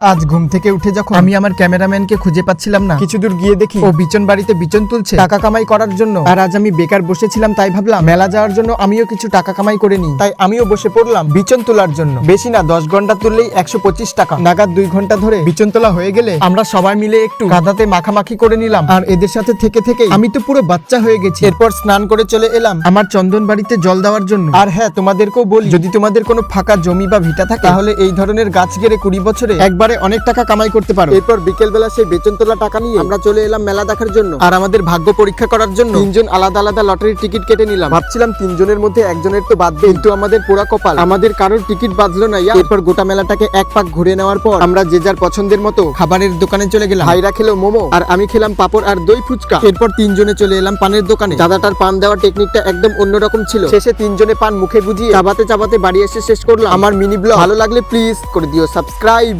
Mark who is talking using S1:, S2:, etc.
S1: আজ ঘুম থেকে উঠে যখন আমি আমার ক্যামেরাম্যানকে খুঁজে পাচ্ছিলাম না কিছু দূর গিয়ে দেখি ও বিচন বাড়িতে বিচন তুলছে টাকা কামাই করার জন্য। আর আজ আমি বেকার বসেছিলাম তাই ভাবলাম মেলা যাওয়ার জন্য আমিও কিছু টাকা কামাই করে নিই। তাই আমিও বসে পড়লাম বিচন তোলার জন্য। বেশি না দশ ঘণ্টা তুললেই একশো পঁচিশ টাকা। নাগাদ দুই ঘণ্টা ধরে বিচন তোলা হয়ে গেলে আমরা সবাই মিলে একটু কাদাতে মাখামাখি করে নিলাম। আর এদের সাথে থেকে থেকে আমি তো পুরো বাচ্চা হয়ে গেছি। এরপর স্নান করে চলে এলাম আমার চন্দন বাড়িতে জল দেওয়ার জন্য। আর হ্যাঁ তোমাদেরকেও বলি যদি তোমাদের কোনো ফাঁকা জমি বা ভিটা থাকে তাহলে এই ধরনের গাছ গেড়ে কুড়ি বছরে একবারে অনেক টাকা কামাই করতে পারো। এরপর বিকেল বেলা সেই বেতন তোলা টাকা নিয়ে আমরা চলে এলাম মেলা দেখার জন্য। আর আমাদের ভাগ্য পরীক্ষা করার জন্য তিনজন আলাদা আলাদা লটারির টিকিট কেটে নিলাম। ভাবছিলাম তিনজনের মধ্যে একজনের তো বাদবে কিন্তু আমাদের পুরা কপাল। আমাদের কারোর টিকিট বাজলো না। এরপর গোটা মেলাটাকে এক পাক ঘুরে নেওয়ার পর আমরা যে যার পছন্দের মতো খাবারের দোকানে চলে গেলাম। ভাইরা খেলো মোমো। আর আমি খেলাম পাপড় আর দই ফুচকা। এরপর তিনজনে চলে এলাম পানের দোকানে। দাদাটার পান দেওয়ার টেকনিকটা একদম অন্যরকম ছিল। শেষে তিনজনে পান মুখে বুঝিয়ে চাবাতে চাবাতে বাড়ি এসে শেষ করলাম। আমার মিনি ব্লগ ভালো লাগলে প্লিজ করে দিও। সাবস্ক্রাইব